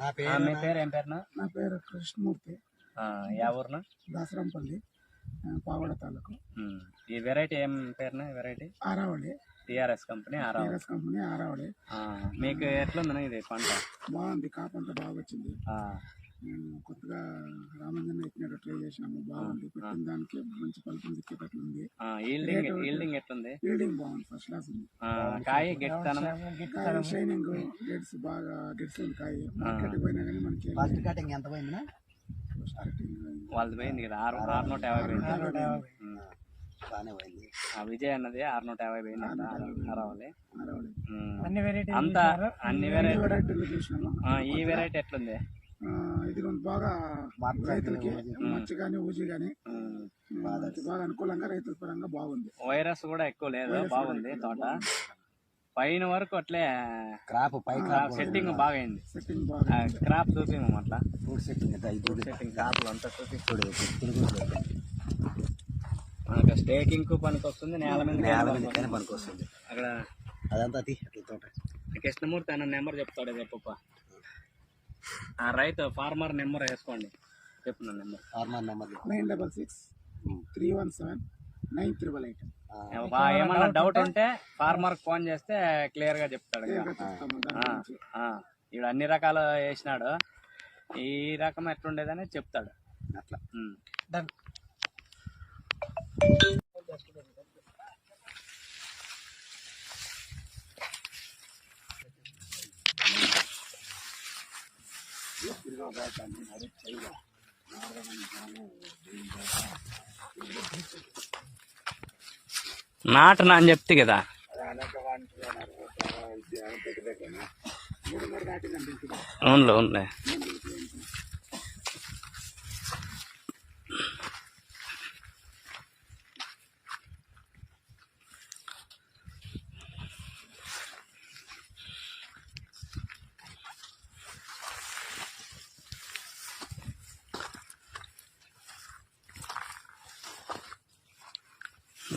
నా పేరు మీ పేరు ఏం పేరునా? నా పేరు కృష్ణమూర్తి. ఆ, యా ఊరునా? దాసరంపల్లి పావడ తాలూకు. ఈ వెరైటీ ఏం పేరునా వెరైటీ? ఆరావళి. టిఆర్ఎస్ కంపెనీ ఆరా టీఆర్ఎస్ కంపెనీ ఆరావళి. మీకు ఎట్లుందన్నా ఇది పంట? బాగుంది కాపు అంతా బాగా వచ్చింది మేము కొత్తగా రామంజన్ ఎక్కినట్టు ట్రై చేసినాము బాగుంది పెట్టిన దానికి మంచి ఫలితం దిక్కేటట్లు ఉంది. ఆ, ఈల్డింగ్ బాగుంది ఫస్ట్ క్లాస్ ఉంది. ఆ, కాయ షైనింగ్ గెట్స్ బాగా గెట్స్ ఉంది కాయ మార్కెట్ పోయినా కానీ మనకి ఫస్ట్ కటింగ్ ఎంత స్టార్టింగ్ వాళ్ళది పోయింది కదా ఆరు ఆరు నూట యాభై పోయింది. పోయింది. విజయ్ అన్నది ఆరు నూట యాభై పోయింది. అరవాలి అన్ని వెరైటీ అంతా అన్ని వెరైటీ ఈ వెరైటీ ఎట్లుంది? ఇది బాగా రైతులకి. మచ్చ కానీ ఊజి కానీ. బాగా అనుకూలంగా రైతుల పరంగా బాగుంది. వైరస్ కూడా ఎక్కువ లేదు? బాగుంది తోట? పైన వరకు అట్లే క్రాప్ పై క్రాప్ సెట్టింగ్ బాగా అయింది సెట్టింగ్ బాగా క్రాప్ చూపించము అట్లా ఫ్రూట్ సెట్టింగ్ ఇప్పుడు సెట్టింగ్ క్రాప్లు అంతా చూపి చూడు తిరుగుతుంది మనకు స్టేకింగ్కు పనికి వస్తుంది నేల మీద నేల మీద. పనికి వస్తుంది అక్కడ అదంతా తీ అట్లా తోట. కృష్ణమూర్తి అన్న నెంబర్ చెప్తాడు చెప్పప్ప రైతు ఫార్మర్ నెంబర్ వేసుకోండి. చెప్తున్నా number. Farmer number nine double six three one seven nine triple eight. ఏమన్నా డౌట్ ఉంటే ఫార్మర్ ఫోన్ చేస్తే క్లియర్గా చెప్తాడు ఆ, ఆ. ఈడు అన్ని రకాలు వేసినాడు. ఈ రకం ఎట్లుండేదని చెప్తాడు. అట్లా. నాటనా అని చెప్తే కదా. అవునులే అవునులే.